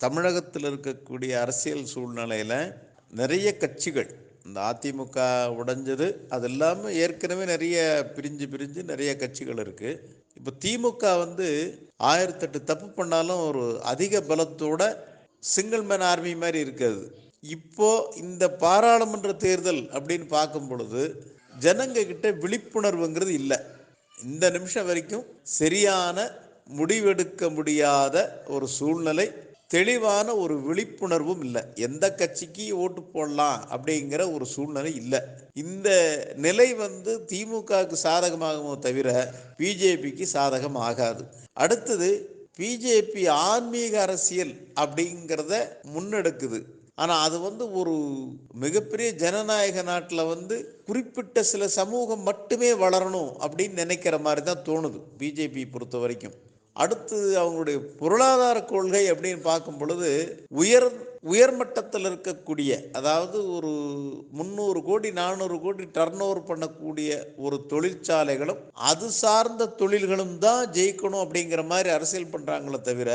தமிழகத்தில் இருக்கக்கூடிய அரசியல் சூழ்நிலையில் நிறைய கட்சிகள் இந்த அதிமுக உடைஞ்சது அது இல்லாமல் ஏற்கனவே நிறைய பிரிஞ்சு பிரிஞ்சு நிறைய கட்சிகள் இருக்குது இப்போ திமுக வந்து ஆயிரத்தெட்டு தப்பு பண்ணாலும் ஒரு அதிக பலத்தோட சிங்கிள் மேன் ஆர்மி மாதிரி இருக்காது இப்போ இந்த பாராளுமன்ற தேர்தல் அப்படின்னு பார்க்கும் பொழுது ஜனங்க கிட்ட விழிப்புணர்வுங்கிறது இல்லை. இந்த நிமிஷம் வரைக்கும் சரியான முடிவெடுக்க முடியாத ஒரு சூழ்நிலை தெளிவான ஒரு விழிப்புணர்வும் இல்லை. எந்த கட்சிக்கு ஓட்டு போடலாம் அப்படிங்கிற ஒரு சூழ்நிலை இல்லை. இந்த நிலை வந்து திமுகவுக்கு சாதகமாகுமோ தவிர பிஜேபிக்கு சாதகம் ஆகாது. அடுத்தது பிஜேபி ஆன்மீக அரசியல் அப்படிங்கிறத முன்னெடுக்குது. ஆனால் அது வந்து ஒரு மிகப்பெரிய ஜனநாயக நாட்டில் வந்து குறிப்பிட்ட சில சமூகம் மட்டுமே வளரணும் அப்படின்னு நினைக்கிற மாதிரி தான் தோணுது பிஜேபி பொறுத்த வரைக்கும் அடுத்து அவங்களுடைய பொருளாதார கொள்கை அப்படின்னு பார்க்கும் பொழுது உயர் உயர்மட்டத்தில் இருக்கக்கூடிய அதாவது ஒரு முந்நூறு கோடி நானூறு கோடி டர்ன் ஓவர் பண்ணக்கூடிய ஒரு தொழிற்சாலைகளும் அது சார்ந்த தொழில்களும் தான் ஜெயிக்கணும் அப்படிங்கிற மாதிரி அரசியல் பண்ணுறாங்களே தவிர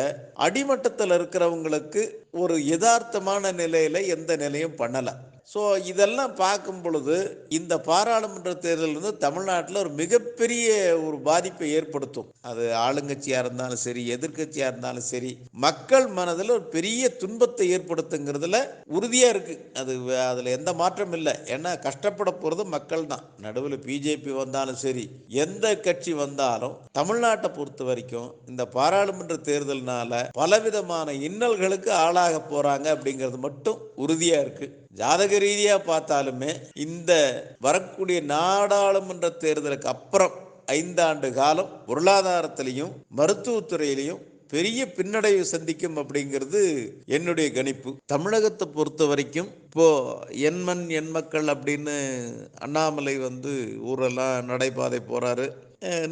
அடிமட்டத்தில் இருக்கிறவங்களுக்கு ஒரு யதார்த்தமான நிலையில் எந்த நிலையும் பண்ணலை. ஸோ இதெல்லாம் பார்க்கும் பொழுது இந்த பாராளுமன்ற தேர்தல் வந்து தமிழ்நாட்டில் ஒரு மிகப்பெரிய ஒரு பாதிப்பை ஏற்படுத்தும். அது ஆளுங்கட்சியாக இருந்தாலும் சரி எதிர்க்கட்சியாக இருந்தாலும் சரி மக்கள் மனதில் ஒரு பெரிய துன்பத்தை ஏற்படுத்துங்கிறதுல உறுதியாக இருக்குது அது அதில் எந்த மாற்றம் இல்லை. ஏன்னா கஷ்டப்பட போகிறது மக்கள் தான். நடுவில் பிஜேபி வந்தாலும் சரி எந்த கட்சி வந்தாலும் தமிழ்நாட்டை பொறுத்த வரைக்கும் இந்த பாராளுமன்ற தேர்தல்னால பலவிதமான இன்னல்களுக்கு ஆளாக போகிறாங்க அப்படிங்கிறது மட்டும் உறுதியாக இருக்குது ஜாதக ரீதியாக பார்த்தாலுமே இந்த வரக்கூடிய நாடாளுமன்ற தேர்தலுக்கு அப்புறம் ஐந்தாண்டு காலம் பொருளாதாரத்திலையும் மருத்துவத்துறையிலையும் பெரிய பின்னடைவு சந்திக்கும் அப்படிங்கிறது என்னுடைய கணிப்பு. தமிழகத்தை பொறுத்த வரைக்கும் இப்போ எண்மண் எண் மக்கள் அப்படின்னு அண்ணாமலை வந்து ஊரெல்லாம் நடைபாதை போறாரு.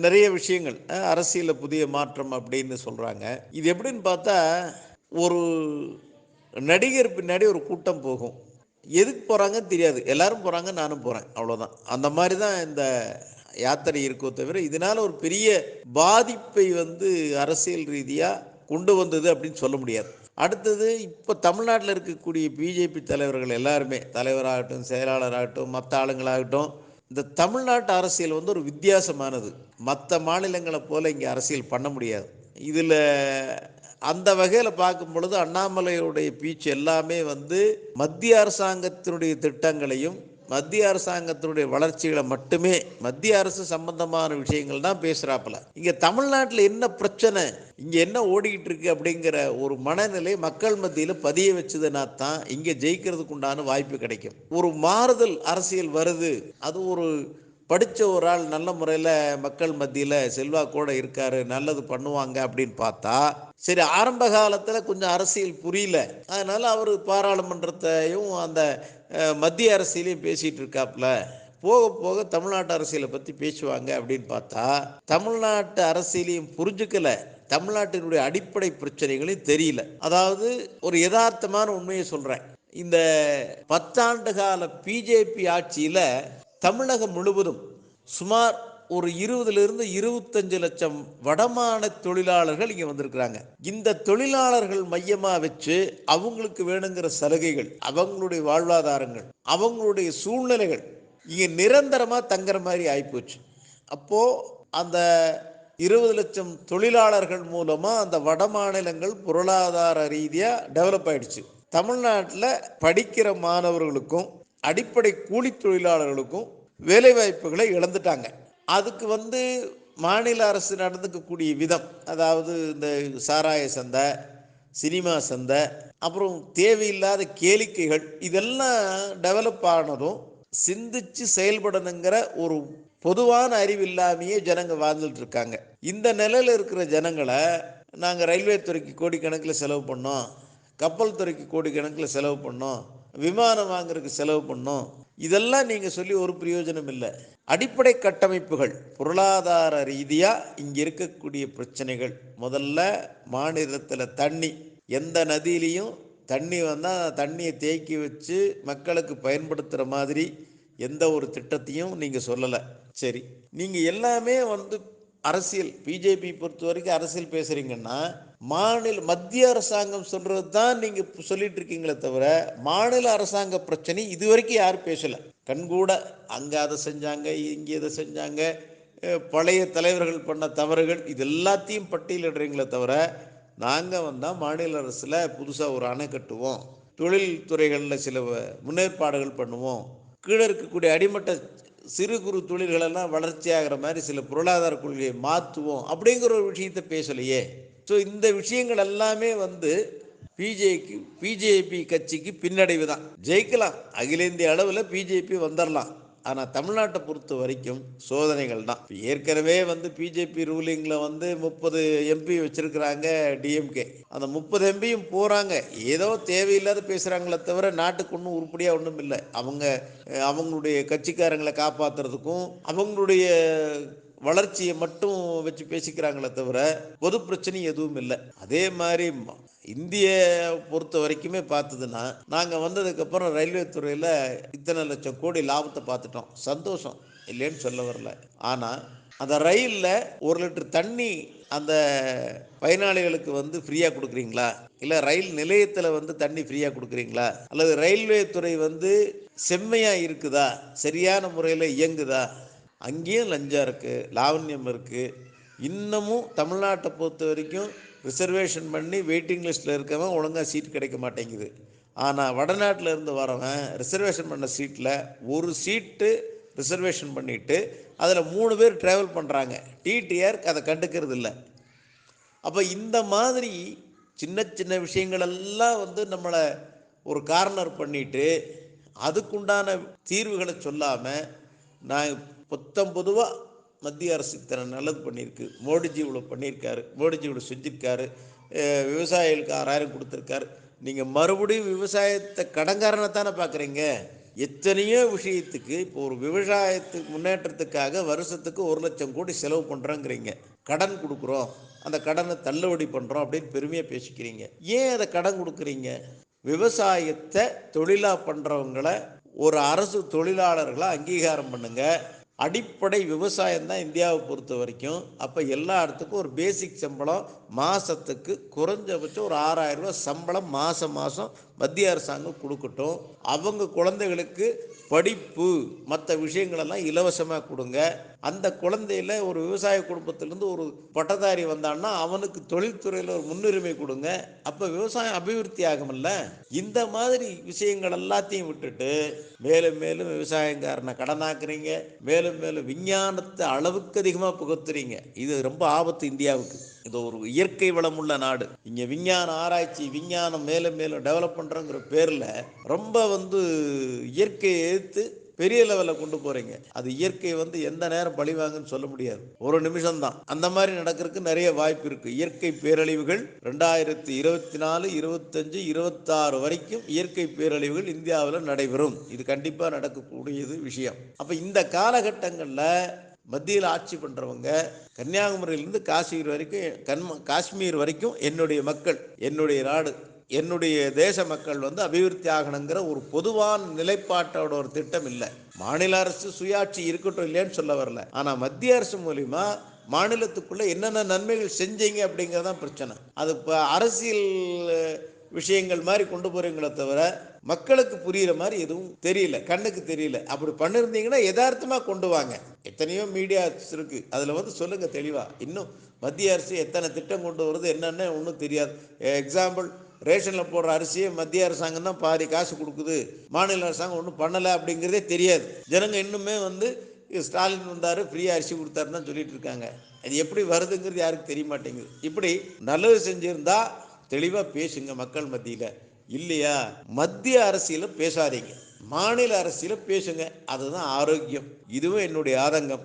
நிறைய விஷயங்கள் அரசியல அரசியலில் புதிய மாற்றம் அப்படின்னு சொல்றாங்க. இது எப்படின்னு பார்த்தா ஒரு நடிகர் பின்னாடி ஒரு கூட்டம் போகும். எதுக்கு போகிறாங்கன்னு தெரியாது. எல்லாரும் போகிறாங்க நானும் போகிறேன் அவ்வளோதான் அந்த மாதிரி தான் இந்த யாத்திரை இருக்கோ தவிர இதனால் ஒரு பெரிய பாதிப்பை வந்து அரசியல் ரீதியாக கொண்டு வந்தது அப்படின்னு சொல்ல முடியாது. அடுத்தது இப்போ தமிழ்நாட்டில் இருக்கக்கூடிய பிஜேபி தலைவர்கள் எல்லாருமே தலைவராகட்டும் செயலாளராகட்டும் மற்ற ஆளுங்களாகட்டும் இந்த தமிழ்நாட்டு அரசியல் வந்து ஒரு வித்தியாசமானது. மற்ற மாநிலங்களை போல் இங்கே அரசியல் பண்ண முடியாது. இதில் அந்த வகையில் பார்க்கும் பொழுது அண்ணாமலையுடைய பீச் எல்லாமே வந்து மத்திய அரசாங்கத்தினுடைய திட்டங்களையும் மத்திய அரசாங்கத்தினுடைய வளர்ச்சிகளை மட்டுமே மத்திய அரசு சம்பந்தமான விஷயங்கள் தான் பேசுகிறாப்புல இங்கே தமிழ்நாட்டில் என்ன பிரச்சனை? இங்கே என்ன ஓடிக்கிட்டு இருக்கு அப்படிங்கிற ஒரு மனநிலை மக்கள் மத்தியில் பதிய வச்சதுனா தான் இங்கே ஜெயிக்கிறதுக்கு உண்டான வாய்ப்பு கிடைக்கும். ஒரு மாறுதல் அரசியல் வருது. அது ஒரு படித்த ஒரு ஆள் நல்ல முறையில் மக்கள் மத்தியில் செல்வாக்கோட இருக்காரு நல்லது பண்ணுவாங்க அப்படின்னு பார்த்தா சரி ஆரம்ப காலத்தில் கொஞ்சம் அரசியல் புரியல. அதனால் அவர் பாராளுமன்றத்தையும் அந்த மத்திய அரசியலையும் பேசிகிட்டு இருக்காப்புல போக போக தமிழ்நாட்டு அரசியலை பற்றி பேசுவாங்க அப்படின்னு பார்த்தா தமிழ்நாட்டு அரசியலையும் புரிஞ்சுக்கல. தமிழ்நாட்டினுடைய அடிப்படை பிரச்சனைகளையும் தெரியல. அதாவது ஒரு யதார்த்தமான உண்மையை சொல்கிறேன் இந்த பத்தாண்டு கால பிஜேபி ஆட்சியில் தமிழகம் முழுவதும் சுமார் ஒரு இருபதுலேருந்து இருபத்தஞ்சு லட்சம் வடமான தொழிலாளர்கள் இங்கே வந்திருக்கிறாங்க. இந்த தொழிலாளர்கள் மையமாக வச்சு அவங்களுக்கு வேணுங்கிற சலுகைகள் அவங்களுடைய வாழ்வாதாரங்கள் அவங்களுடைய சூழ்நிலைகள் இங்கே நிரந்தரமாக தங்குற மாதிரி ஆகிப்போச்சு அப்போது அந்த இருபது லட்சம் தொழிலாளர்கள் மூலமாக அந்த வட மாநிலங்கள் பொருளாதார ரீதியாக டெவலப் ஆயிடுச்சு. தமிழ்நாட்டில் படிக்கிற மாணவர்களுக்கும் அடிப்படை கூலி தொழிலாளர்களுக்கும் வேலைவாய்ப்புகளை இழந்துட்டாங்க. அதுக்கு வந்து மாநில அரசு நடந்துக்கக்கூடிய விதம் அதாவது இந்த சாராய சந்தை சினிமா சந்தை அப்புறம் தேவையில்லாத கேளிக்கைகள் இதெல்லாம் டெவலப் ஆனதும் சிந்திச்சு செயல்படணுங்கிற ஒரு பொதுவான அறிவு இல்லாமையே ஜனங்க வாழ்ந்துட்டு இருக்காங்க. இந்த நிலையில் இருக்கிற ஜனங்களை நாங்கள் ரயில்வே துறைக்கு கோடிக்கணக்கில் செலவு பண்ணோம் கப்பல் துறைக்கு கோடிக்கணக்கில் செலவு பண்ணோம் விமானம் வாங்குறதுக்கு செலவு பண்ணோம். இதெல்லாம் நீங்கள் சொல்லி ஒரு பிரயோஜனம் இல்லை. அடிப்படை கட்டமைப்புகள் பொருளாதார ரீதியாக இங்கே இருக்கக்கூடிய பிரச்சனைகள். முதல்ல மாநிலத்தில் தண்ணி. எந்த நதியிலையும் தண்ணி வந்தால் தண்ணியை தேக்கி வச்சு மக்களுக்கு பயன்படுத்துகிற மாதிரி எந்த ஒரு திட்டத்தையும் நீங்கள் சொல்லலை. சரி நீங்கள் எல்லாமே வந்து அரசியல் பிஜேபி பொறுத்த வரைக்கும் அரசியல் பேசுகிறீங்கன்னா மாநில மத்திய அரசாங்கம் சொல்றது தான் நீங்க சொல்லிட்டு இருக்கீங்களே தவிர மாநில அரசாங்க பிரச்சனை இது வரைக்கும் யாரும் பேசல. கண்கூட அங்க அதை செஞ்சாங்க இங்கே இதை செஞ்சாங்க பழைய தலைவர்கள் பண்ண தவறுகள் இது எல்லாத்தையும் பட்டியலிடுறீங்களே தவிர நாங்கள் வந்தால் மாநில அரசில் புதுசாக ஒரு அணை கட்டுவோம் தொழில் துறைகளில் சில முன்னேற்பாடுகள் பண்ணுவோம் கீழே இருக்கக்கூடிய அடிமட்ட சிறு குறு தொழில்களெல்லாம் வளர்ச்சி ஆகிற மாதிரி சில பொருளாதார கொள்கையை மாற்றுவோம் அப்படிங்கிற ஒரு விஷயத்தை பேசலையே. ஸோ இந்த விஷயங்கள் எல்லாமே வந்து பிஜேக்கு பிஜேபி கட்சிக்கு பின்னடைவு தான். ஜெயிக்கலாம். அகில இந்திய அளவில் பிஜேபி வந்துடலாம் ஆனால் தமிழ்நாட்டை பொறுத்த வரைக்கும் சோதனைகள் தான். ஏற்கனவே வந்து பிஜேபி ரூலிங்கில் வந்து முப்பது எம்பி வச்சிருக்கிறாங்க டிஎம்கே அந்த முப்பது எம்பியும் போகிறாங்க ஏதோ தேவையில்லாத பேசுகிறாங்களே தவிர நாட்டுக்கு ஒன்றும் உருப்படியாக ஒன்றும் இல்லை. அவங்க அவங்களுடைய கட்சிக்காரங்களை காப்பாற்றுறதுக்கும் அவங்களுடைய வளர்ச்சியை மட்டும் வச்சு பேசிக்கிறாங்களே தவிர பொது பிரச்சனை எதுவும் இல்லை. அதே மாதிரி இந்திய பொறுத்த வரைக்குமே பார்த்ததுன்னா நாங்கள் வந்ததுக்கப்புறம் ரயில்வே துறையில் இத்தனை லட்சம் கோடி லாபத்தை பார்த்துட்டோம். சந்தோஷம். இல்லைன்னு சொல்ல வரல. ஆனால் அந்த ரயிலில் ஒரு லிட்டர் தண்ணி அந்த பயனாளிகளுக்கு வந்து ஃப்ரீயாக கொடுக்குறீங்களா? இல்லை ரயில் நிலையத்தில் வந்து தண்ணி ஃப்ரீயாக கொடுக்குறீங்களா? அல்லது ரயில்வே துறை வந்து செம்மையாக இருக்குதா? சரியான முறையில் இயங்குதா? அங்கேயும் லஞ்சம் இருக்குது லாவண்யம் இருக்குது இன்னமும் தமிழ்நாட்டை பொறுத்த வரைக்கும் ரிசர்வேஷன் பண்ணி வெயிட்டிங் லிஸ்ட்டில் இருக்கவன் ஒழுங்காக சீட் கிடைக்க மாட்டேங்குது. ஆனால் வடநாட்டில் இருந்து வரவன் ரிசர்வேஷன் பண்ண சீட்டில் ஒரு சீட்டு ரிசர்வேஷன் பண்ணிவிட்டு அதில் மூணு பேர் ட்ராவல் பண்ணுறாங்க டிடிஆர் அதை கண்டுக்கிறது இல்லை. அப்போ இந்த மாதிரி சின்ன சின்ன விஷயங்களெல்லாம் வந்து நம்மளை ஒரு கார்னர் பண்ணிவிட்டு அதுக்குண்டான தீர்வுகளை சொல்லாமல் நான் பொத்தம் பொதுவாக மத்திய அரசு இத்தனை நல்லது பண்ணியிருக்கு. மோடிஜி இவ்வளோ பண்ணியிருக்காரு. மோடிஜி இவ்வளோ செஞ்சுருக்காரு. விவசாயிகளுக்கு ஆறாயிரம் கொடுத்துருக்காரு. நீங்கள் மறுபடியும் விவசாயத்தை கடங்காரனை தானே பார்க்குறீங்க எத்தனையோ விஷயத்துக்கு இப்போ ஒரு விவசாயத்துக்கு முன்னேற்றத்துக்காக வருஷத்துக்கு ஒரு லட்சம் கோடி செலவு பண்ணுறோங்கிறீங்க கடன் கொடுக்குறோம். அந்த கடனை தள்ளுபடி பண்ணுறோம் அப்படின்னு பெருமையாக பேசிக்கிறீங்க. ஏன் அதை கடன் கொடுக்குறீங்க? விவசாயத்தை தொழிலாக பண்ணுறவங்கள ஒரு அரசு தொழிலாளர்களை அங்கீகாரம் பண்ணுங்கள் அடிப்படை விவசாயம் தான் இந்தியாவை பொறுத்த வரைக்கும். அப்போ எல்லா இடத்துக்கும் ஒரு பேசிக் சம்பளம் மாதத்துக்கு குறைஞ்சபட்சம் ஒரு ஆறாயிரம் ரூபாய் சம்பளம் மாதம் மாதம் மத்திய அரசாங்கம் கொடுக்கட்டும். அவங்க குழந்தைகளுக்கு படிப்பு மற்ற விஷயங்களெல்லாம் இலவசமாக கொடுங்க. அந்த குழந்தையில ஒரு விவசாய குடும்பத்திலேருந்து ஒரு பட்டதாரி வந்தான்னா அவனுக்கு தொழில்துறையில் ஒரு முன்னுரிமை கொடுங்க. அப்போ விவசாயம் அபிவிருத்தி ஆகும்ல. இந்த மாதிரி விஷயங்கள் எல்லாத்தையும் விட்டுட்டு மேலும் மேலும் விவசாயங்காரனை கடனாக்குறீங்க. மேலும் மேலும் விஞ்ஞானத்தை அளவுக்கு அதிகமாக புகுத்துறீங்க. இது ரொம்ப ஆபத்து இந்தியாவுக்கு. இது ஒரு இயற்கை வளம் உள்ள நாடு. இங்கே விஞ்ஞான ஆராய்ச்சி விஞ்ஞானம் மேலும் மேலும் டெவலப் பண்ணுறோங்கிற பேரில் ரொம்ப வந்து இயற்கையை எதிர்த்து பெரிய லெவலில் கொண்டு போகிறீங்க அது இயற்கை வந்து எந்த நேரம் பழிவாங்கன்னு சொல்ல முடியாது. ஒரு நிமிஷம் தான் அந்த மாதிரி நடக்கிறதுக்கு நிறைய வாய்ப்பு இருக்குது இயற்கை பேரழிவுகள் ரெண்டாயிரத்தி இருபத்தி நாலு இருபத்தஞ்சு இருபத்தாறு வரைக்கும் இயற்கை பேரழிவுகள் இந்தியாவில் நடைபெறும். இது கண்டிப்பாக நடக்கக்கூடியது விஷயம். அப்போ இந்த காலகட்டங்களில் மத்தியில் ஆட்சி பண்ணுறவங்க கன்னியாகுமரியிலேருந்து காஷ்மீர் வரைக்கும் கண்ம காஷ்மீர் வரைக்கும் என்னுடைய மக்கள் என்னுடைய நாடு என்னுடைய தேச மக்கள் வந்து அபிவிருத்தி ஆகணுங்கிற ஒரு பொதுவான நிலைப்பாட்டோட ஒரு திட்டம் இல்லை. மாநில அரசு சுயாட்சி இருக்கட்டும் இல்லையான்னு சொல்ல வரல. ஆனால் மத்திய அரசு மூலிமா மாநிலத்துக்குள்ளே என்னென்ன நன்மைகள் செஞ்சீங்க அப்படிங்கிறதான் பிரச்சனை. அது இப்போ அரசியல் விஷயங்கள் மாதிரி கொண்டு போறீங்களே தவிர மக்களுக்கு புரியுற மாதிரி எதுவும் தெரியல கண்ணுக்கு தெரியல. அப்படி பண்ணிருந்தீங்கன்னா யதார்த்தமாக கொண்டு வாங்க. எத்தனையோ மீடியாஸ் இருக்கு. அதில் வந்து சொல்லுங்க தெளிவா. இன்னும் மத்திய அரசு எத்தனை திட்டம் கொண்டு வருது என்னென்ன ஒன்றும் தெரியாது. எக்ஸாம்பிள் ரேஷனில் போடுற அரிசியை மத்திய அரசாங்கம் தான் பாதி காசு கொடுக்குது. மாநில அரசாங்கம் ஒன்றும் பண்ணலை அப்படிங்கிறதே தெரியாது. ஜனங்க இன்னுமே வந்து ஸ்டாலின் வந்தார் ஃப்ரீயாக அரிசி கொடுத்தாருன்னு தான் சொல்லிட்டு இருக்காங்க. அது எப்படி வருதுங்கிறது யாருக்கு தெரிய மாட்டேங்குது. இப்படி நல்லது செஞ்சுருந்தா தெளிவாக பேசுங்க மக்கள் மத்தியில். இல்லையா? மத்திய அரசியலில் பேசாதீங்க. மாநில அரசியலில் பேசுங்க. அதுதான் ஆரோக்கியம். இதுவும் என்னுடைய ஆதங்கம்.